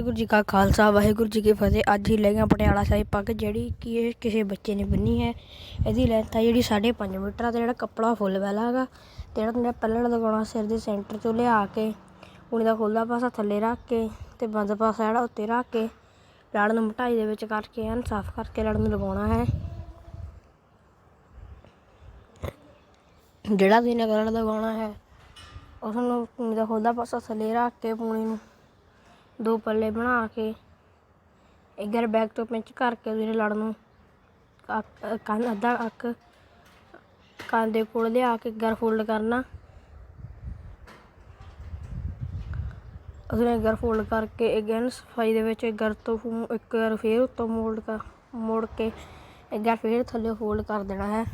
ਵਾਹਿਗੁਰੂ ਜੀ ਕਾ ਖਾਲਸਾ, ਵਾਹਿਗੁਰੂ ਜੀ ਕੀ ਫਤਿਹ। ਅੱਜ ਹੀ ਲੈ ਗਿਆ ਪਟਿਆਲਾ ਸਾਹਿਬ ਪੱਗ, ਜਿਹੜੀ ਕਿ ਇਹ ਕਿਸੇ ਬੱਚੇ ਨੇ ਬੰਨੀ ਹੈ। ਇਹਦੀ ਲੈਂਥ ਹੈ ਜਿਹੜੀ 5.5 ਮੀਟਰ ਆ ਤੇ ਜਿਹੜਾ ਕੱਪੜਾ ਫੁੱਲ ਵਾਲਾ ਹੈਗਾ। ਤੇ ਜਿਹੜਾ ਤੁਨੇ ਪੱਲੜ ਲਗਾਉਣਾ ਸਿਰ ਦੇ ਸੈਂਟਰ ਤੋਂ ਲਿਆ ਕੇ ਉਣੀ ਦਾ ਖੁੱਲ੍ਹਾ ਪਾਸਾ ਥੱਲੇ ਰੱਖ ਕੇ ਤੇ ਬੰਦ ਪਾਸਾ ਜਿਹੜਾ ਉੱਤੇ ਰੱਖ ਕੇ ਲੜ ਨੂੰ ਮਟਾਈ ਦੇ ਵਿੱਚ ਕਰਕੇ ਐਨ ਸਾਫ਼ ਕਰਕੇ ਲੜ ਨੂੰ ਲਗਾਉਣਾ ਹੈ। ਜਿਹੜਾ ਤੁਸੀਂ ਕਲਰ ਲਗਾਉਣਾ ਹੈ, ਉਸ ਨੂੰ ਪੂਣੀ ਦਾ ਖੁੱਲ੍ਹਾ ਪਾਸਾ ਥੱਲੇ ਰੱਖ ਕੇ ਪੂਣੀ ਨੂੰ। ਦੋ ਪੱਲੇ ਬਣਾ ਕੇ, ਇਧਰ ਬੈਕ ਤੋਂ ਪਿੰਚ ਕਰਕੇ ਉਹਦੇ ਲੜ ਨੂੰ। ਅੱਕ- ਕੰਨ, ਅੱਧਾ ਅੱਕ ਕੰਨ ਦੇ ਕੋਲ ਲਿਆ ਕੇ ਗਰ ਫੋਲਡ ਕਰਨਾ। ਉਸਨੇ ਗਰ ਫੋਲਡ ਕਰਕੇ ਅਗੇਨ ਸਫ਼ਾਈ ਦੇ ਵਿੱਚ ਗਰ ਤੋਂ ਫੂ- ਇੱਕ ਵਾਰ ਫੇਰ ਉੱਤੋਂ ਮੋਲਡ ਕਰ ਮੋੜ ਕੇ ਇੱਕ ਵਾਰ ਫੇਰ ਥੱਲੇ ਫੋਲਡ ਕਰ ਦੇਣਾ ਹੈ।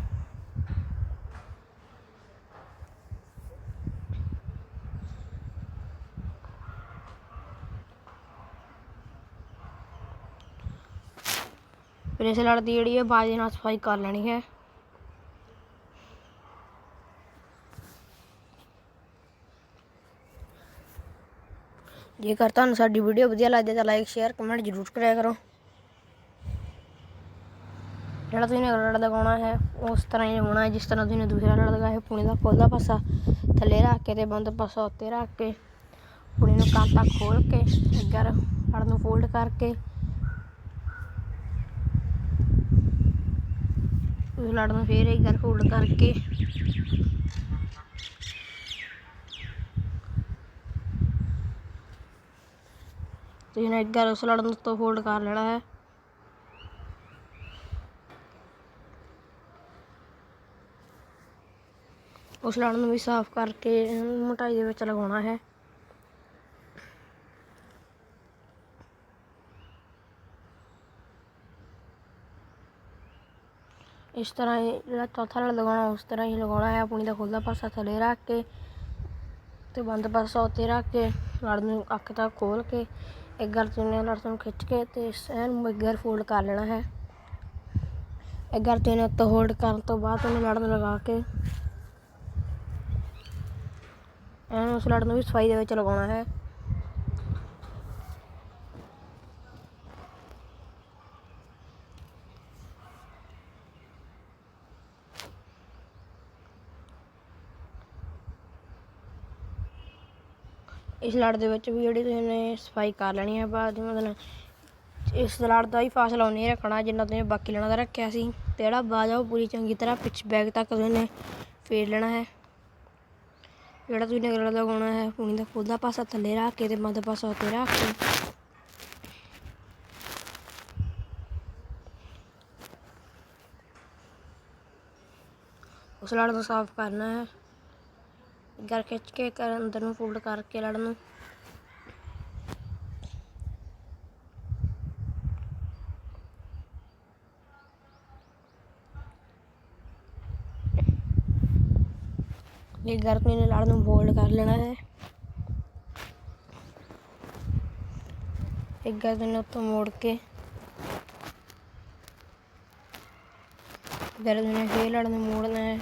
ਫਿਰ ਦੀ ਜਿਹੜੀ ਹੈ ਬਾਜ਼ੇ ਨਾਲ ਸਫ਼ਾਈ ਕਰ ਲੈਣੀ ਹੈ। ਜੇਕਰ ਤੁਹਾਨੂੰ ਸਾਡੀ ਵੀਡੀਓ ਵਧੀਆ ਲੱਗਦੀ ਤਾਂ ਲਾਈਕ ਸ਼ੇਅਰ ਕਮੈਂਟ ਜ਼ਰੂਰ ਕਰਿਆ ਕਰੋ। ਜਿਹੜਾ ਤੁਸੀਂ ਲੜ ਲਗਾਉਣਾ ਹੈ, ਉਸ ਤਰ੍ਹਾਂ ਹੀ ਲਗਾਉਣਾ ਹੈ, ਜਿਸ ਤਰ੍ਹਾਂ ਤੁਸੀਂ ਦੂਸਰਾ ਲੜ ਲਗਾਇਆ ਹੈ, ਪੁਣੇ ਦਾ ਖੋਲ੍ਹਾ ਪਾਸਾ, ਥੱਲੇ ਰੱਖ ਕੇ ਤੇ ਬੰਦ ਪਾਸਾ ਉੱਤੇ ਰੱਖ ਕੇ, ਪੁਣੇ ਨੂੰ ਕੰਨ ਖੋਲ ਕੇ ਅੱਗਰ ਲੜ ਨੂੰ ਫੋਲਡ ਕਰਕੇ ਲੜ ਨੂੰ ਫੇਰ ਇੱਕ ਵਾਰ ਫੋਲਡ ਕਰਕੇ। ਤੁਸੀਂ ਨੇ ਇੱਕ ਵਾਰ ਉਸ ਲੜ ਨੂੰ ਤੋਂ ਫੋਲਡ ਕਰ ਲੈਣਾ ਹੈ। ਉਸ ਲੜ ਨੂੰ ਵੀ ਸਾਫ਼ ਕਰਕੇ ਇਹਨੂੰ ਮੋਟਾਈ ਦੇ ਵਿੱਚ ਲਗਾਉਣਾ ਹੈ ਇਸ ਤਰ੍ਹਾਂ ਹੀ ਜਿਹੜਾ ਚੌਥਾ ਲੜ ਲਗਾਉਣਾ, ਉਸ ਤਰ੍ਹਾਂ ਹੀ ਲਗਾਉਣਾ ਹੈ। ਆਪਣੀ ਦਾ ਖੁੱਲ੍ਹਾ ਪਾਸਾ ਥੱਲੇ ਰੱਖ ਕੇ ਤੇ ਬੰਦ ਪਾਸਾ ਉੱਤੇ ਰੱਖ ਕੇ ਲੜ ਨੂੰ ਅੱਖ ਤੱਕ ਖੋਲ ਕੇ, ਇੱਕ ਗਰ ਚੁੰਨੇ ਲੜ ਨੂੰ ਖਿੱਚ ਕੇ ਤੇ ਐਨ ਇੱਕ ਗਰ ਫੋਲਡ ਕਰ ਲੈਣਾ ਹੈ। ਇੱਕ ਗਰ ਤੇ ਉੱਤੇ ਹੋਲਡ ਕਰਨ ਤੋਂ ਬਾਅਦ ਉਹਨੂੰ ਲੜ ਨੂੰ ਲਗਾ ਕੇ ਐਨ ਉਸ ਲੜ ਨੂੰ ਵੀ ਸਫ਼ਾਈ ਦੇ ਵਿੱਚ ਲਗਾਉਣਾ ਹੈ। ਇਸ ਲੜ ਦੇ ਵਿੱਚ ਵੀ ਜਿਹੜੀ ਤੁਸੀਂ ਨੇ ਸਫ਼ਾਈ ਕਰ ਲੈਣੀ ਹੈ ਬਾਅਦ ਮਤਲਬ ਇਸ ਲੜ ਦਾ ਹੀ ਫਾਸਲਾ ਉਨੇ ਰੱਖਣਾ, ਜਿੰਨਾ ਤੁਸੀਂ ਬਾਕੀ ਲੈਣਾ ਦਾ ਰੱਖਿਆ ਸੀ। ਤੇ ਜਿਹੜਾ ਬਾਜ ਆ ਉਹ ਪੂਰੀ ਚੰਗੀ ਤਰ੍ਹਾਂ ਪਿੱਛ ਬੈਗ ਤੱਕ ਤੁਸੀਂ ਨੇ ਫੇਰ ਲੈਣਾ ਹੈ। ਜਿਹੜਾ ਤੁਸੀਂ ਨੇ ਗਲਾ ਲਗਾਉਣਾ ਹੈ, ਪੂਣੀ ਦਾ ਖੁੱਲਦਾ ਪਾਸਾ ਥੱਲੇ ਰੱਖ ਕੇ ਤੇ ਮੱਧ ਪਾਸਾ ਉੱਤੇ ਰੱਖ ਕੇ। ਉਸ ਲੜ ਨੂੰ ਸਾਫ਼ ਕਰਨਾ ਹੈ। ਗਰ ਖਿੱਚ ਕੇ ਕਰ ਅੰਦਰ ਨੂੰ ਫੋਲਡ ਕਰਕੇ ਲੜਨ ਨੂੰ। ਇਹ ਗਰ ਨੇ ਲੜ ਨੂੰ ਫੋਲਡ ਕਰ ਲੈਣਾ ਹੈ। ਇੱਕ ਗਰ ਨੇ ਉੱਤੋਂ ਮੋੜ ਕੇ ਗਰ ਨੇ ਫੇਰ ਲੜ ਨੂੰ ਮੋੜਨਾ ਹੈ।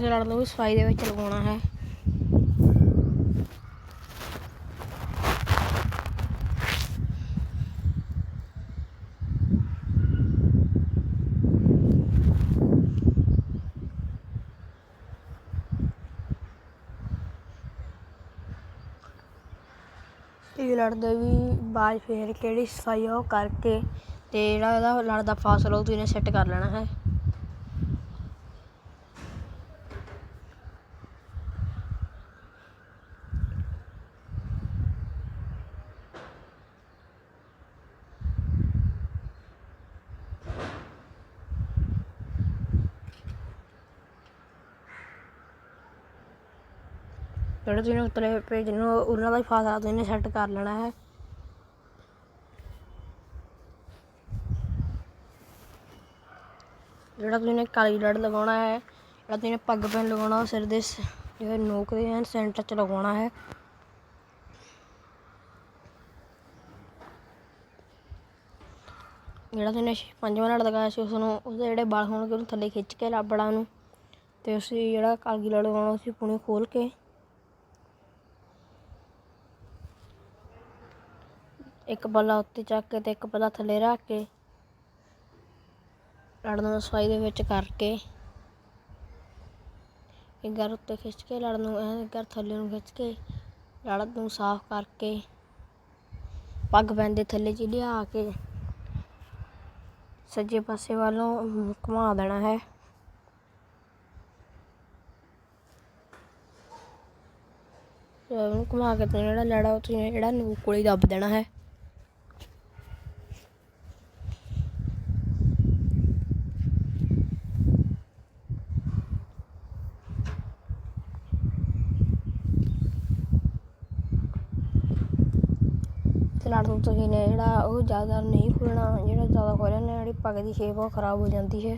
ਇਸ ਲੜ ਲਓ ਵੀ ਸਫ਼ਾਈ ਦੇ ਵਿੱਚ ਲਗਾਉਣਾ ਹੈ। ਇਹ ਲੜ ਵੀ ਬਾਅਦ ਫੇਰ ਕਿਹੜੀ ਸਫ਼ਾਈ ਉਹ ਕਰਕੇ ਤੇ ਜਿਹੜਾ ਇਹਦਾ ਲੜਦਾ ਫਾਸਲਾ ਉਹ ਤੁਸੀਂ ਸੈੱਟ ਕਰ ਲੈਣਾ ਹੈ। ਜਿਹੜੇ ਤੁਸੀਂ ਉਤਲੇ ਪੇਜ ਨੂੰ ਉਹਨਾਂ ਦਾ ਹੀ ਫਾਸਲਾ ਤੁਸੀਂ ਸੈੱਟ ਕਰ ਲੈਣਾ ਹੈ। ਜਿਹੜਾ ਤੁਸੀਂ ਨੇ ਕਾਲੀ ਲੜ ਲਗਾਉਣਾ ਹੈ, ਜਿਹੜਾ ਤੁਸੀਂ ਨੇ ਪੱਗ ਪੈਨ ਲਗਾਉਣਾ, ਉਹ ਸਿਰ ਦੇ ਜਿਹੜੇ ਨੋਕ ਦੇ ਐਨ ਸੈਂਟਰ 'ਚ ਲਗਾਉਣਾ ਹੈ। ਜਿਹੜਾ ਤੁਸੀਂ ਪੰਜਵਾਂ ਲੜ ਲਗਾਇਆ ਸੀ ਉਸ ਨੂੰ ਉਹਦੇ ਜਿਹੜੇ ਵਾਲ ਹੋਣਗੇ, ਉਹਨੂੰ ਥੱਲੇ ਖਿੱਚ ਕੇ ਲਾਬੜਾ ਨੂੰ, ਤੇ ਉਸ ਜਿਹੜਾ ਕਾਲਗੀ ਲੜ ਲਗਾਉਣਾ ਸੀ ਪੁਣੇ ਖੋਲ ਕੇ ਇੱਕ ਪੱਲਾ ਉੱਤੇ ਚੱਕ ਕੇ ਤੇ ਇੱਕ ਪੱਲਾ ਥੱਲੇ ਰੱਖ ਕੇ ਲੜਨ ਨੂੰ ਸਫ਼ਾਈ ਦੇ ਵਿੱਚ ਕਰਕੇ ਇੱਕ ਗਰ ਉੱਤੇ ਖਿੱਚ ਕੇ ਲੜਨ ਨੂੰ ਐਂ ਗਰ ਥੱਲੇ ਨੂੰ ਖਿੱਚ ਕੇ ਲੜ ਨੂੰ ਸਾਫ਼ ਕਰਕੇ ਪੱਗ ਪੈਂਦੇ ਥੱਲੇ ਚ ਲਿਆ ਕੇ ਸੱਜੇ ਪਾਸੇ ਵੱਲੋਂ ਘੁਮਾ ਦੇਣਾ ਹੈ। ਉਹਨੂੰ ਘੁਮਾ ਕੇ ਤੇ ਜਿਹੜਾ ਲੜਾ ਉਹ ਤੁਸੀਂ ਜਿਹੜਾ ਨੂਕ ਕੋਲੇ ਦੱਬ ਦੇਣਾ ਹੈ। ਤੇ ਲੜ ਤੁਸੀਂ ਨੇ, ਜਿਹੜਾ ਉਹ ਜ਼ਿਆਦਾ ਨਹੀਂ ਖੁੱਲਣਾ, ਜਿਹੜਾ ਜ਼ਿਆਦਾ ਖੋਲ੍ਹਿਆ ਨਾ ਜਿਹੜੀ ਪੱਗ ਦੀ ਸ਼ੇਪ ਉਹ ਖਰਾਬ ਹੋ ਜਾਂਦੀ ਹੈ।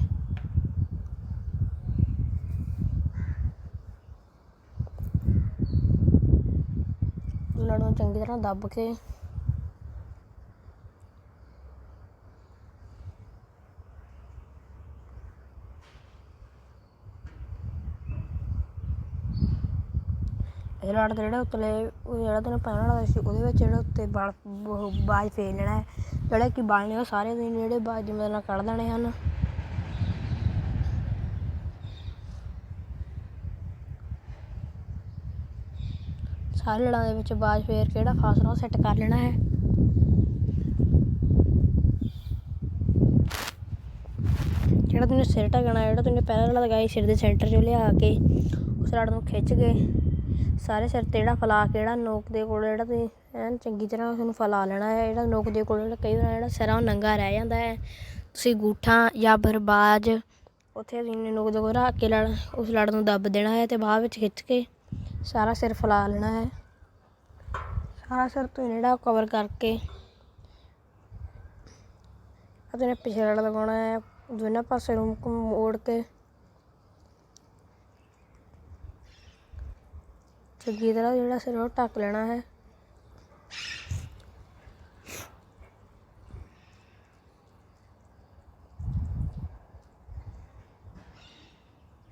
ਲੜ ਨੂੰ ਚੰਗੀ ਤਰ੍ਹਾਂ ਦੱਬ ਕੇ ਇਹ ਲੜ ਦਾ ਜਿਹੜਾ ਉੱਤਲੇ, ਉਹ ਜਿਹੜਾ ਤੈਨੂੰ ਪਹਿਲਾਂ ਵਾਲਾ ਸੀ, ਉਹਦੇ ਵਿੱਚ ਜਿਹੜਾ ਉੱਤੇ ਬਾਲ, ਉਹ ਬਾਜ ਫੇਰ ਲੈਣਾ ਹੈ। ਜਿਹੜੇ ਕਿ ਬਾਲ ਨੇ, ਉਹ ਸਾਰੇ ਦੇ ਜਿਹੜੇ ਬਾਜ ਜਿਵੇਂ ਨਾਲ ਕੱਢ ਦੇਣੇ ਹਨ। ਸਾਰੇ ਲੜਾਂ ਦੇ ਵਿੱਚ ਬਾਜ ਫੇਰ ਕੇ ਜਿਹੜਾ ਫਾਸਲਾ, ਉਹ ਸੈੱਟ ਕਰ ਲੈਣਾ ਹੈ। ਜਿਹੜਾ ਤੂੰ ਸਿਰ ਢਕਣਾ ਜਿਹੜਾ ਤੂੰ ਪਹਿਲਾਂ ਲਗਾਈ ਸਿਰ ਦੇ ਸੈਂਟਰ 'ਚੋਂ ਲਿਆ ਕੇ, ਉਸ ਲੜ ਨੂੰ ਖਿੱਚ ਕੇ। ਸਾਰੇ ਸਿਰ ਤੇ ਜਿਹੜਾ ਫੈਲਾ ਕੇ ਜਿਹੜਾ ਨੋਕ ਦੇ ਕੋਲ ਜਿਹੜਾ ਤੁਸੀਂ ਐਨ ਚੰਗੀ ਤਰ੍ਹਾਂ ਉਸਨੂੰ ਫਲਾ ਲੈਣਾ ਹੈ, ਜਿਹੜਾ ਨੋਕ ਦੇ ਕੋਲ ਜਿਹੜਾ ਕਈ ਵਾਰ ਜਿਹੜਾ ਸਿਰਾ ਉਹ ਨੰਗਾ ਰਹਿ ਜਾਂਦਾ ਹੈ। ਤੁਸੀਂ ਗੂਠਾ ਜਾਂ ਬਰਬਾਜ ਉੱਥੇ ਤੁਸੀਂ ਨੋਕ ਦੇ ਕੋਲ ਰੱਖ ਕੇ ਲੜ, ਉਸ ਲੜ ਨੂੰ ਦੱਬ ਦੇਣਾ ਹੈ ਤੇ ਬਾਅਦ ਵਿੱਚ ਖਿੱਚ ਕੇ ਸਾਰਾ ਸਿਰ ਫੈਲਾ ਲੈਣਾ ਹੈ। ਸਾਰਾ ਸਿਰ ਤੁਸੀਂ ਜਿਹੜਾ ਕਵਰ ਕਰਕੇ ਅਤੇ ਪਿਛਲੇ ਲੜ ਲਗਾਉਣਾ ਹੈ, ਦੋਨਾਂ ਪਾਸੇ ਨੂੰ ਮੋੜ ਕੇ ਚੰਗੀ ਤਰ੍ਹਾਂ ਜਿਹੜਾ ਸਿਰ ਉਹ ਢੱਕ ਲੈਣਾ ਹੈ।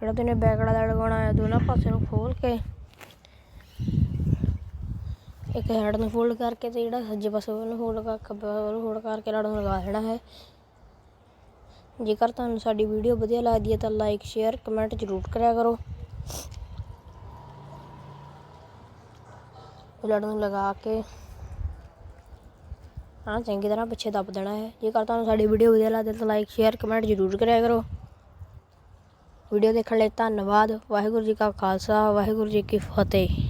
ਜਿਹੜਾ ਤੂਨੇ ਬੈਕੜਾ ਦਾ ਲਗਾਉਣਾ ਹੈ, ਦੋਨਾਂ ਪਾਸੇ ਨੂੰ ਖੋਲ ਕੇ ਇੱਕ ਹੈਡ ਨੂੰ ਫੋਲਡ ਕਰਕੇ ਤੇ ਜਿਹੜਾ ਸੱਜੇ ਪਾਸੇ ਵੱਲ ਫੋਲਡ ਕਰ ਖੱਬੇ ਵੱਲ ਫੋਲਡ ਕਰਕੇ ਲੜ ਨੂੰ ਲਗਾ ਲੈਣਾ ਹੈ। ਜੇਕਰ ਤੁਹਾਨੂੰ ਸਾਡੀ ਵੀਡੀਓ ਵਧੀਆ ਲੱਗਦੀ ਹੈ ਤਾਂ ਲਾਈਕ ਸ਼ੇਅਰ ਕਮੈਂਟ ਜ਼ਰੂਰ ਕਰਿਆ ਕਰੋ। ਲੜ ਨੂੰ ਲਗਾ ਕੇ। ਹਾਂ, ਚੰਗੀ ਤਰ੍ਹਾਂ ਪਿੱਛੇ ਦੱਬ ਦੇਣਾ ਹੈ ਜੇਕਰ ਤੁਹਾਨੂੰ ਸਾਡੀ ਵੀਡੀਓ ਵਧੀਆ ਲੱਗਦੀ ਹੈ ਤਾਂ ਲਾਈਕ ਸ਼ੇਅਰ ਕਮੈਂਟ ਜ਼ਰੂਰ ਕਰਿਆ ਕਰੋ। ਵੀਡੀਓ ਦੇਖਣ ਲਈ ਧੰਨਵਾਦ। ਵਾਹਿਗੁਰੂ ਜੀ ਕਾ ਖਾਲਸਾ, ਵਾਹਿਗੁਰੂ ਜੀ ਕੀ ਫਤਿਹ।